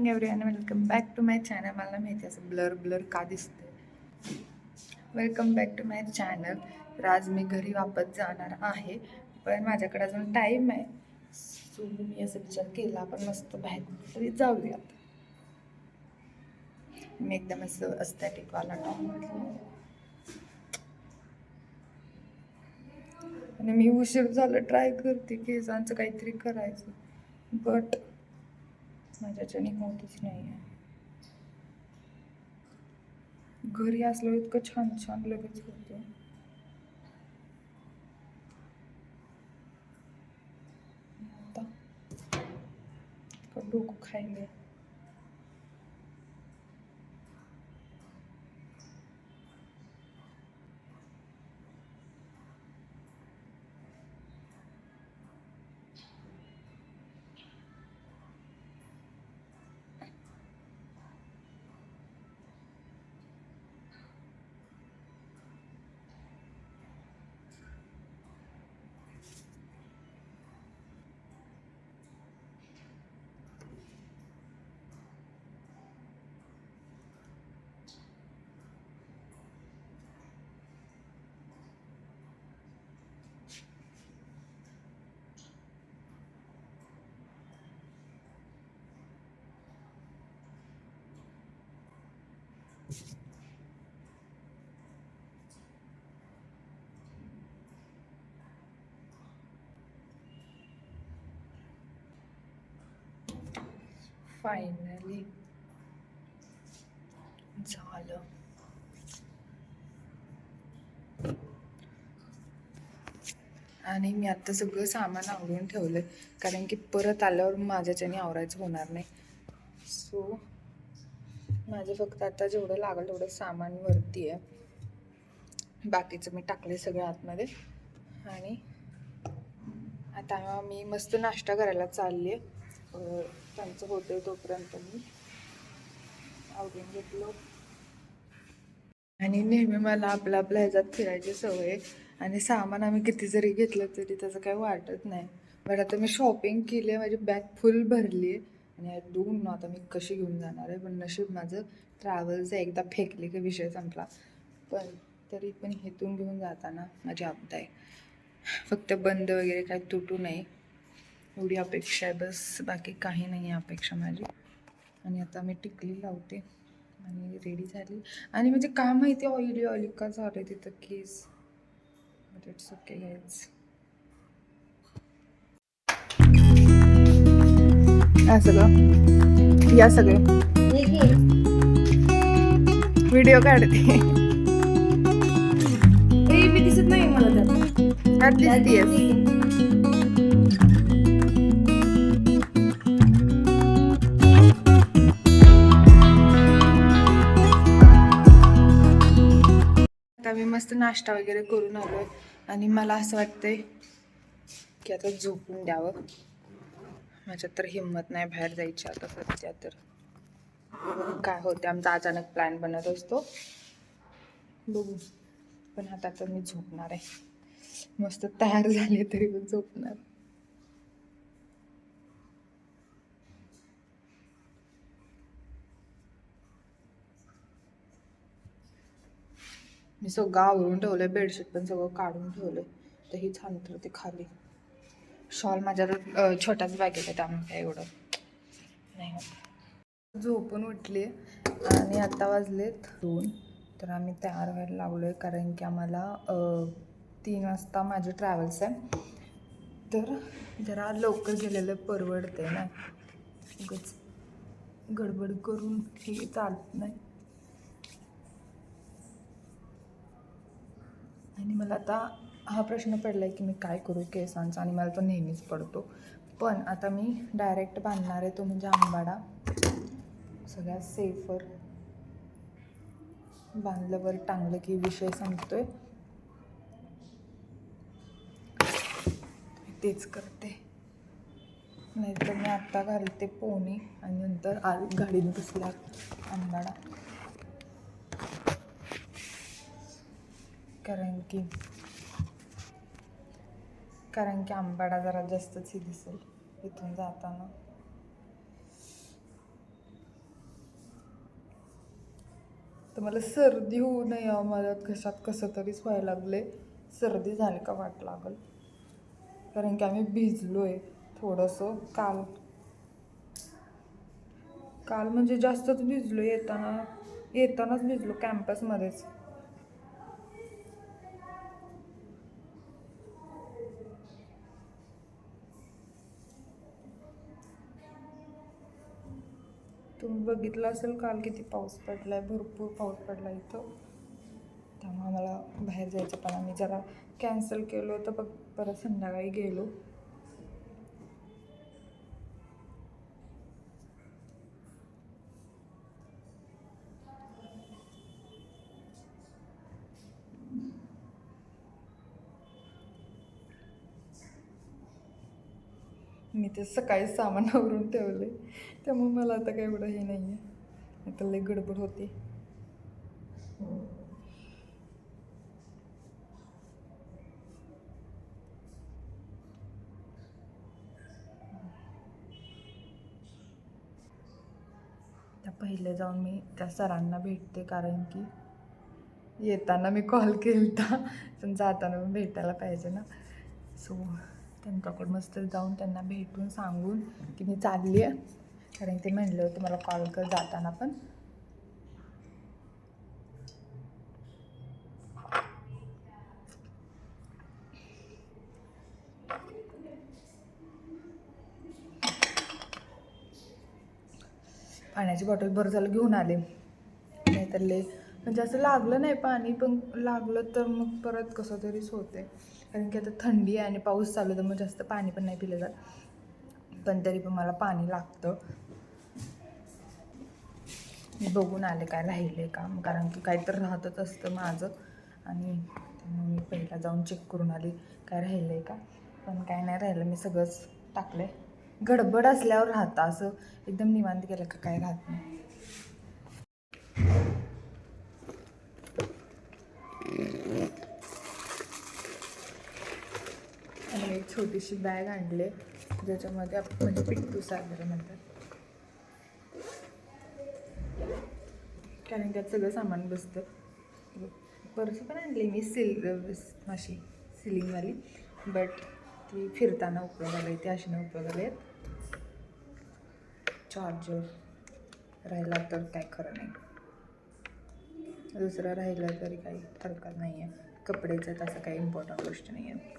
Morning everyone welcome back to my channel मला माहिती असं ब्लर ब्लर का दिसते welcome back to my channel तर आज मी घरी वापस जाणार आहे पण माझ्याकडे अजून टाईम आहे. सो मी असं विचार केला आपण मस्त बाहेर तरी जाऊयात. मी एकदम असं अस्थेटिकवाला टॉप म्हटलं आणि मी उशीर झालं ट्राय करते केसांचं काहीतरी करायचं. बट माझ्याच्याने होतच नाही आहे. घरी असलो इतकं छान छान लगेच होतं. आता डोकं खायले. फायनली झालं आणि मी आता सगळं सामान आवरून ठेवलं कारण की परत आल्यावर माझ्याच्याने आवरायचं होणार नाही. सो माझं फक्त आता जेवढं लागलं तेवढं सामान वरती आहे. बाकीचं मी टाकले सगळं आतमध्ये. आणि आता मी मस्त नाश्ता करायला चालली आहे त्यांचं होतं तोपर्यंत मी आवडून घेतलं. आणि नेहमी मला आपल्या आपल्या ह्याच्यात फिरायची सवय आणि सामान आम्ही किती जरी घेतलं तरी त्याचं काही वाटत नाही. बट आता मी शॉपिंग केली आहे माझी बॅग फुल भरली आहे. आणि दोन न आता मी कशी घेऊन जाणार आहे पण नशीब माझं ट्रॅव्हल्स एकदा फेकले की विषय संपला. पण तरी पण हेतून घेऊन जाताना माझी आपदा आहे. फक्त बंद वगैरे काही तुटू नये. एवढी अपेक्षा आहे बस बाकी काही नाही आहे अपेक्षा माझी. आणि आता मी टिकली लावते. आणि रेडी झाली. आणि म्हणजे काय माहिती ऑइली ऑइली का झालं तिथं केस बट इट्स ओके गाईज का या सगळे. व्हिडिओ काढते. मी दिसत नाही मला त्यात. आता मी मस्त नाश्ता वगैरे करून आलोय. आणि मला असं वाटतंय की आता झोपून द्यावं. माझ्यात तर हिंमत नाही बाहेर जायची आता सध्या तर. काय होते आमचा अचानक प्लॅन बनत असतो. बघू. पण आता तर मी झोपणार आहे. मस्त तयार झाले तरी पण झोपणार. मी सगळं आवरून ठेवलं आहे बेडशीट पण सगळं काढून ठेवलंय. तर ही छानतर ते खाली. शॉल माझ्या अं, छोटाच बॅगेत आहे त्यामुळे काय एवढं. नाही होत. झोपून उठली आणि आता वाजलेत दोन. तर आम्ही तयार व्हायला लागलो आहे कारण की आम्हाला तीन वाजता माझे ट्रॅव्हल्स आहे. तर जरा लवकर गेलेलं परवडते ना. उगाच गडबड करून हे चालत नाही. आणि मला आता हा प्रश्न पडला आहे की मी काय करू केसांचा आणि मला तो नेहमीच पडतो. पण आता मी डायरेक्ट बांधणार आहे तो म्हणजे आंबाडा. सगळ्यात सेफर बांधल्यावर टांगलं की विषय संपतोय. आहे तेच करते. नाहीतर मी आत्ता घालते पोनी आणि नंतर आज गाडीत बसल्या आंबाडा. कारण की कारण की आंबाडा जरा जास्तच ही दिसेल इथून जाताना. तर मला सर्दी होऊ नये मला घशात कसं तरीच व्हायला लागले. सर्दी झाली का वाट लागल? कारण की आम्ही भिजलो आहे थोडंसं काल. काल म्हणजे जास्तच भिजलो येताना येतानाच भिजलो कॅम्पसमध्येच तुम्ही बघितलं असेल काल किती पाऊस पडलाय भरपूर पाऊस पडला इथं. त्यामुळे आम्हाला बाहेर जायचं पण आम्ही जरा कॅन्सल केलं तर बघ परत संध्याकाळी गेलो. मी ते सकाळी सामान आवरून ठेवले. त्यामुळे मला आता काय एवढं हे नाही आहे आता लई गडबड होती. त्या पहिले जाऊन मी त्या सरांना भेटते कारण की येताना मी कॉल केलता. पण जाताना पण भेटायला पाहिजे ना. सो त्यांच्याकडं मस्त जाऊन त्यांना भेटून सांगून की मी चालली आहे. कारण ते म्हणलं होतं मला कॉल कर जाताना पण. पाण्याची बॉटल बरं झालं घेऊन आले. नाहीतर ले म्हणजे असं लागलं नाही पाणी पण लागलं तर मग परत कसं तरीच होते कारण की आता थंडी आहे आणि पाऊस चालू तर मग जास्त पाणी पण नाही पिलं जात. पण तरी पण मला पाणी लागतं. मी बघून आले काय राहिले काम कारण की काहीतरी राहतच असतं माझं. आणि त्यामुळे मी पहिला जाऊन चेक करून आली काय राहिलं आहे का. पण काय नाही राहिलं मी सगळंच टाकलं आहे गडबड असल्यावर राहतं असं. एकदम निवांत केलं का काय राहत नाही आणि एक छोटीशी बॅग आणले. ज्याच्यामध्ये आपण म्हणजे पिट्टू सागर म्हणतात. कारण त्यात सगळं सामान बसतं. पर्स पण आणली मी सिल अशी सिलिंगवाली. बट ती फिरताना उपयोगाला येते अशी नाही उपयोगाला येत चार्जर राहिला तर काय खरं नाही. दुसरं राहिलं तरी काही हरकत नाही आहे कपडेचं तसं काही इम्पॉर्टंट गोष्ट नाही आहे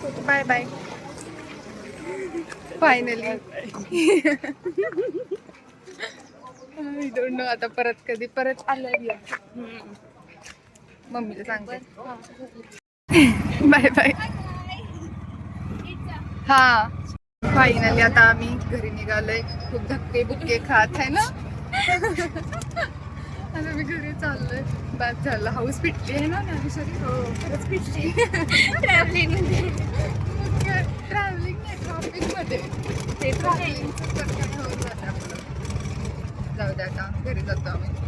bye bye finally don't know आता परत कधी परत आलं मम्मीला सांगते. बाय बाय हा. फायनली आता आम्ही घरी निघालोय. खूप धक्के बुक्के खात आहे ना? आता मी घरी चाललोय. बाद झालं. हाऊस पिटली आहे ना नागेश्वरी हो खरंच पिटली ट्रॅव्हलिंग ट्रॅव्हलिंग नाही ट्रॅफिकमध्ये. ते आपलं. जाऊ दे आता घरी जातो आम्ही.